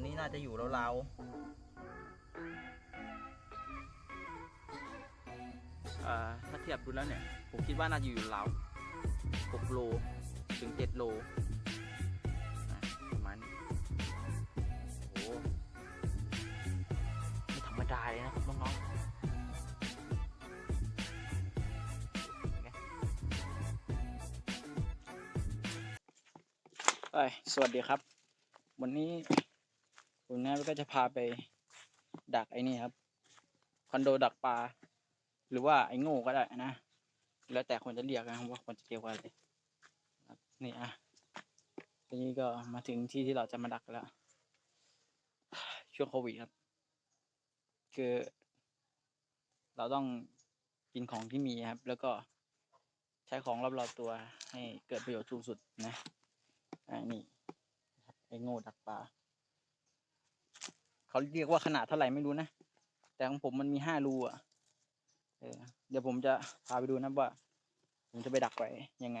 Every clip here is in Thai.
ตัวนี้น่าจะอยู่ราวเอ่อถ้าเทียบดูแล้วเนี่ย ผมคิดว่าน่าจะอยู่ราว6โลถึง 7 โลประมาณนี้โอ้ไม่ธรรมดาเลยนะครับน้องๆเฮ้ยสวัสดีครับ วันนี้ ผมนะก็จะพาไปดักไอ้นี่ครับ คอนโดดักปลา หรือว่าไอ้โง่ก็ได้นะ แล้วแต่คนจะเรียกนะว่าคนจะเรียกว่าอะไรนี่อะทีนี้ก็มาถึงที่ที่เราจะมาดักแล้ว ช่วงโควิดครับ คือ เราต้องกินของที่มีครับ แล้วก็ใช้ของรอบๆตัวให้เกิดประโยชน์สูงสุดนะอ่านี่ไอ้โง่ดักปลา เขาเรียกว่าขนาดเท่าไหร่ไม่รู้นะ แต่ของผมมันมีห้ารูอะเออเดี๋ยวผมจะพาไปดูนะว่า ผมจะไปดักไว้ยังไง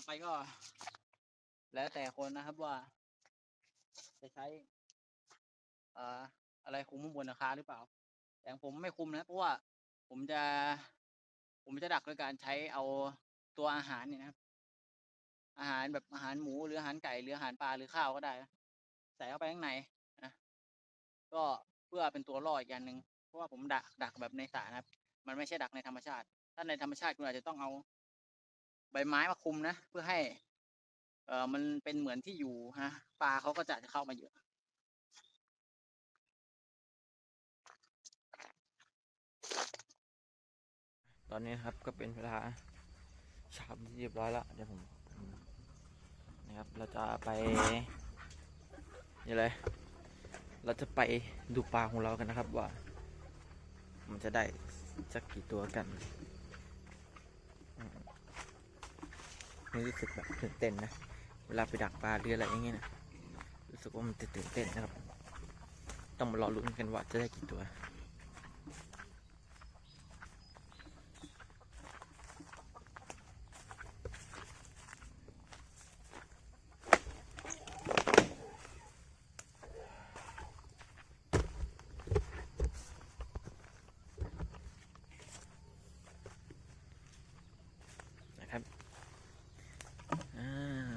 ต่อไปก็ แล้วแต่คนนะครับว่า จะใช้อ่ออะไรคุมข้างบนราคาหรือเปล่า แต่ผมไม่คุมนะเพราะว่าผมจะ ผมจะดักโดยการใช้เอาตัวอาหารเนี่ยนะครับ อาหารแบบอาหารหมูหรืออาหารไก่หรืออาหารปลาหรือข้าวก็ได้ใส่เข้าไปข้างในนะก็เพื่อเป็นตัวล่ออีกอย่างหนึ่งเพราะว่าผมดักดักแบบในสระนะครับ มันไม่ใช่ดักในธรรมชาติ ถ้าในธรรมชาติคุณอาจจะต้องเอา ใบไม้มาคุมนะ เพื่อให้ เอ่อมันเป็นเหมือนที่อยู่ฮะปลาเขาก็จะเข้ามาเยอะตอนนี้ครับก็เป็นเวลาเช้าที่เรียบร้อยแล้วเดี๋ยวผมนะครับเราจะไปนี่เลยเราจะไปดูปลาของเรากันนะครับว่า มันจะได้สักกี่ตัวกัน ม่รู้สึกแบบตื่นเต้นนะ เวลาไปดักปลาหรืออะไรอย่างเงี้ยนะ รู้สึกว่ามันตื่นเต้นนะครับ ต้องมารอลุ้นกันว่าจะได้กี่ตัว นะครับอ่า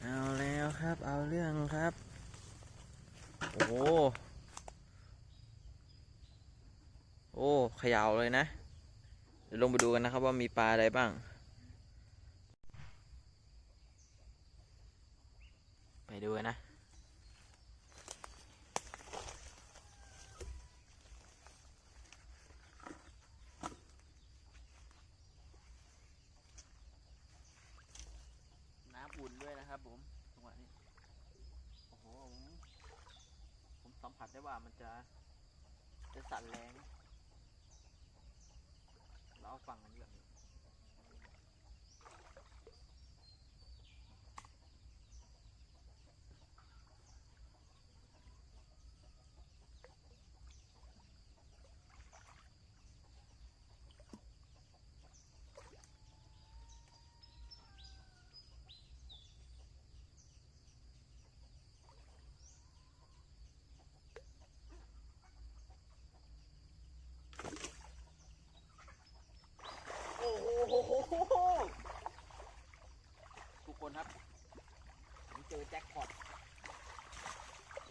เอาแล้วครับ เอาเรื่อง ครับ โอ้โหโอ้เขย่าเลยนะ เดี๋ยวลงไปดูกันนะครับว่ามีปลาอะไรบ้าง ไปดูกันนะน้ำอุ่นด้วยนะครับผมจังหวะนี้ โอ้โหผมผมสัมผัสได้ ว่ามันจะจะสั่นแรง เราเอาฟังอัน โหทุกคนครับผมเจอแจ็คพอต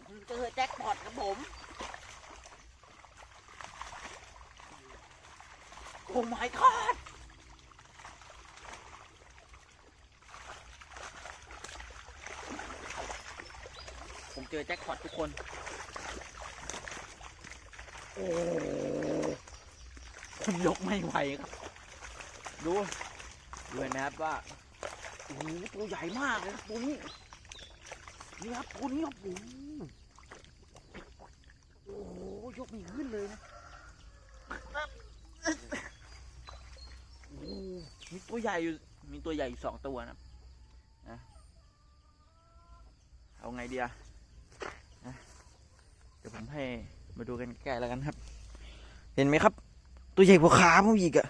ผมเจอแจ็คพอตครับผมโอ้อ้ my god ผมเจอแจ็คพอตทุกคน โอ้ ผมยกไม่ไหวครับ ดูดูนไหมครับว่าโอ้โหตัวใหญ่มากเลยครับตัวนี้นี่ครับตัวนี้ครับโอ้โหโอ้โหยกไม่ขึ้นเลยนะโอ้โหมีตัวใหญ่อยู่มีตัวใหญ่อยู่สองตัวนะนะเอาไงดีอะเดี๋ยวผมให้มาดูกันใกล้แล้วกันครับ เห็นไหมครับ ตัวใหญ่กว่าขาผมอีกอะ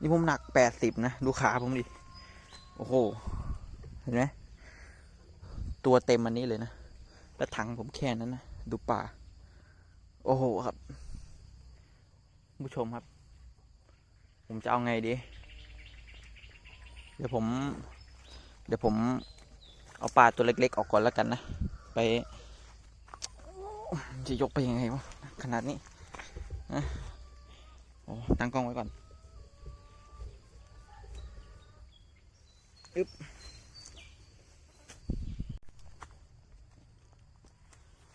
นี่ผมหนักแปดสิบนะ ดูขาผมดิ โอ้โห เห็นไหม ตัวเต็มอันนี้เลยนะ แล้วถังผมแค่นั้นนะ ดูป่า โอ้โหครับ ผู้ชมครับ ผมจะเอาไงดี เดี๋ยวผม เดี๋ยวผมเอาปลาตัวเล็ก ๆ ออกก่อนแล้วกันนะ ไปจะยกไปยังไงวะ ขนาดนี้นะโอ้ตั้งกล้องไว้ก่อน อึ๊บ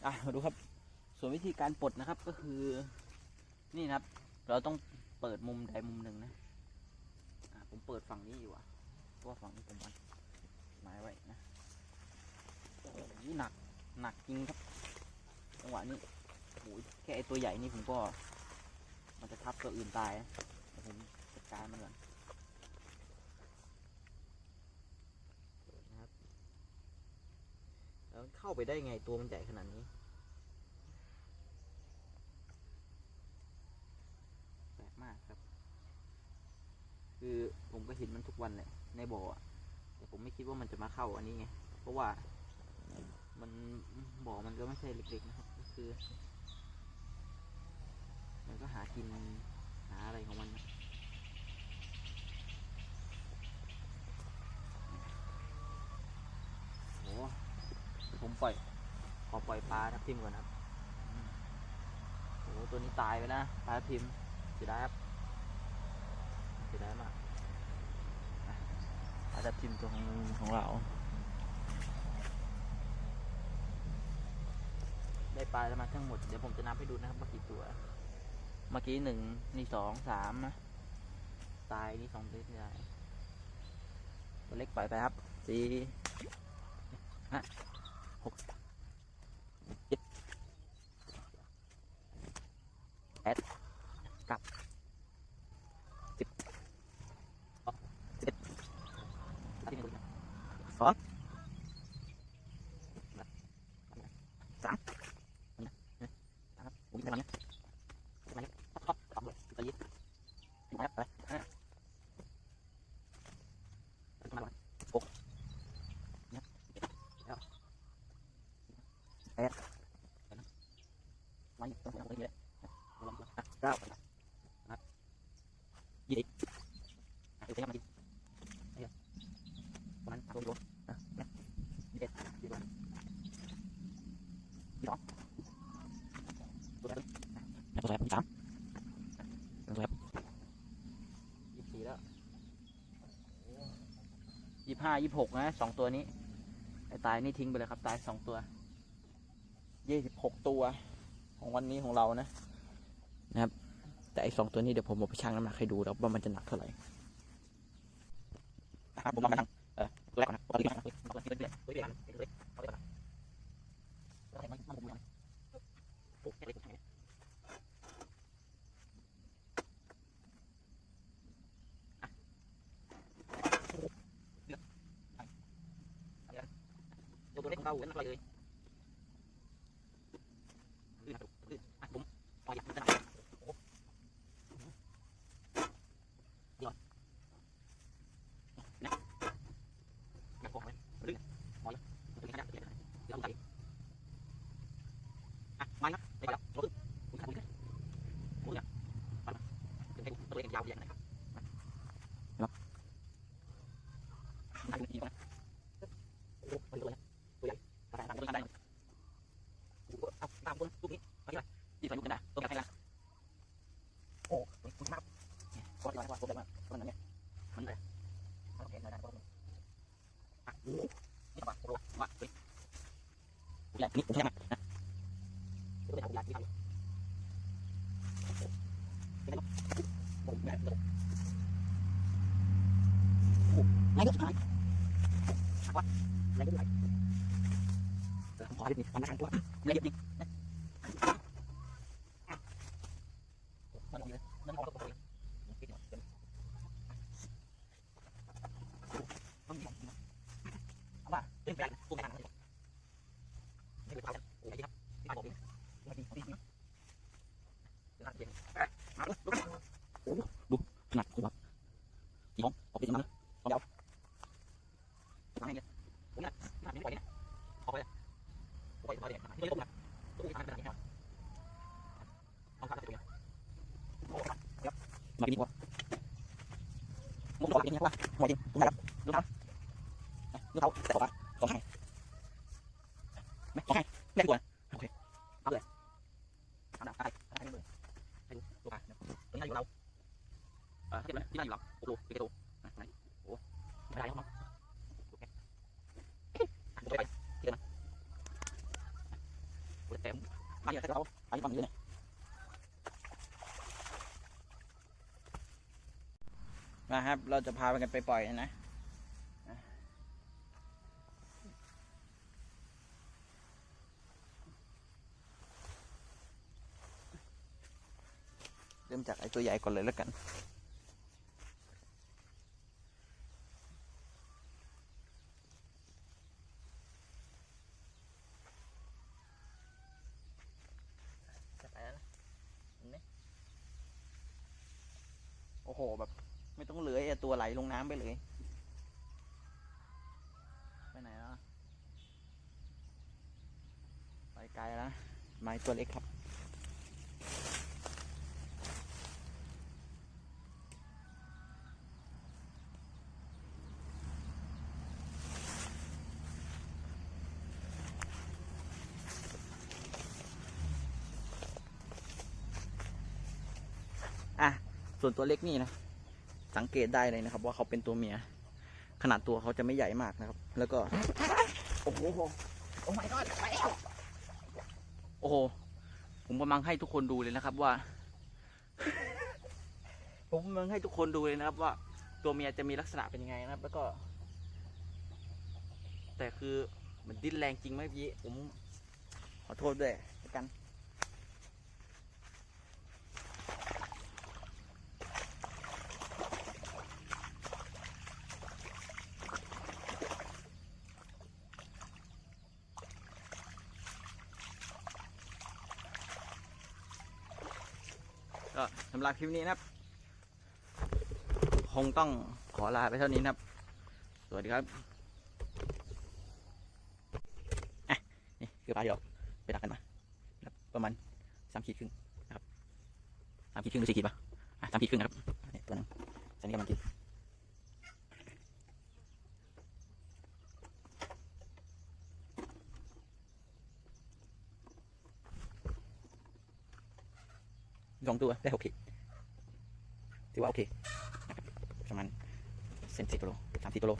อะมาดูครับ ส่วนวิธีการปลดนะครับก็คือ นี่นะครับ เราต้องเปิดมุมใดมุมหนึ่งนะอะผมเปิดฝั่งนี้อยู่อะเพราะว่าฝั่งนี้ผมวางไม้ไว้นะโอ้โหหนักหนักจริงครับจังหวะนี้โอ้ยแค่ไอตัวใหญ่นี่ผมก็ มันจะทับตัวอื่นตายนะผมจัดการมันก่อนนะครับ แล้วเข้าไปได้ไงตัวมันใหญ่ขนาดนี้แปลกมากครับ คือผมก็เห็นมันทุกวันแหละในบ่อแต่ผมไม่คิดว่ามันจะมาเข้าอันนี้ไง เพราะว่ามันบ่อมันก็ไม่ใช่เล็กๆนะครับ ก็คือ มันก็หากินหาอะไรของมันนะ ผมปล่อยขอปล่อยปลาทับทิมก่อนครับโอ้ตัวนี้ตายไปนะปลาทับทิมเสียดาครับเสียดามากปลาทับทิมตัวของของเรา ได้ปลามาทั้งหมดเดี๋ยวผมจะนับให้ดูนะครับเมื่อกี้ตัว เมื่อกี้หนึ่งนี่สองสามนะตายนี่สองตัวใหญ่ตัวเล็กปล่อยไปครับสี่ฮะ 6 เก้านะยี่สิบอะเดี๋ยวมาดินี่ยประมาณตัวโลนะเนี่ยยี่สิบยี่สิบยี่สองตัวแรกตัวแรกยี่สิบสามยี่สี่แล้วยี่ห้ายี่หกนะสองตัวนี้ไอ้ตายนี่ทิ้งไปเลยครับ ตายสองตัวยี่สิบหกตัว ของวันนี้ของเรานะ แต่ไอ้สองตัวนี้เดี๋ยวผมเอาไปชั่งน้ำหนักให้ดูแล้วว่ามันจะหนักเท่าไหร่นะครับผมลองไปชั่งเออตัวแรกก่อนนะตัวที่หนักตัวที่เล็กตัวที่เล็กตัวที่เล็กตัวที่เล็กตัวที่เล็กตัวที่เล็กโอ้แค่เล็กแค่นี้ตัวตัวเล็กของเราเป็นอะไรเลยลื่นครับลื่นอะผมปล่อยมันจะหนักโอ้โหเดี๋ยวนะหนักกว่าไหมลื่นปล่อยมันจะขยับเดี๋ยวเดี๋ยวเอาใส่อะมาครับไปแล้วรถคุณขาดคุณขึ้นโอ้ยอะไปมาถึงให้ตัวเองยาวใหญ่นะครับครับถ่ายดูอีกนะโอ้โหไปเลย ตามตัวกันได้เอาตามคนลูกนี้ไปที่ไหนที่ใส่ลูกกันได้ตัวกันใครล่ะโอ้คุณมาก ก็ที่ว่าว่าตัวแบบว่าตัวนั้นเนี่ยมันเลยมันเห็นได้ก็อะนี่ป่ะโปรว่าเฮ้ยใหญ่นี่ผมใช่ไหมนะตัวใหญ่ใหญ่ที่ทำเป็นไงผมใหญ่เลยโอ้ไหนก็หายว่าไหนก็ไหนเออผมขอให้ดีมัน น่าขันตัวละเอียดจริงนะมั นดีเลยมันของตัวเองต้องมีของนะเอาว่าเล่นไปตัวไหนนะนี่เป็นเท้าโอ้ยครับที่บอก มมาเนี่ยถ้าเราไปฝั่งนี้เนี่ยมาครับ เราจะพาไปกันไปปล่อยนะเริ่มจากไอ้ตัวใหญ่ก่อนเลยแล้วกัน จะไปแล้วนะเห็นไหมโอ้โห แบบ ไม่ต้องเหลือไอ้ตัวไหลลงน้ำไปเลย ไปไหนแล้วอะไปไกลแล้วไม้ตัวเล็กครับ อะ ส่วนตัวเล็กนี่นะ สังเกตได้เลยนะครับ ว่าเขาเป็นตัวเมีย ขนาดตัวเขาจะไม่ใหญ่มากนะครับ แล้วก็ โอ้โหโอ้ my god ไปแล้วโอ้โหผมกำลังให้ทุกคนดูเลยนะครับว่า ผมกำลังให้ทุกคนดูเลยนะครับ ว่า ตัวเมียจะมีลักษณะเป็นยังไงนะครับ แล้วก็ แต่คือมันดิ้นแรงจริงไหมพี่ผมขอโทษด้วยกัน ก็สำหรับคลิปนี้นะครับ คงต้องขอลาไปเท่านี้นะครับ สวัสดีครับอะนี่คือปลาหยอกไปดักกันมาประมาณสามขีดครึ่งนะครับสามขีดครึ่งหรือสี่ขีดปะอะสามขีดครึ่งนะครับตัวนึงตันนี้กำลังกิน สองตัวได้หกขีดถือว่าโอเคประมาณเซนสิบโลสามสิบโล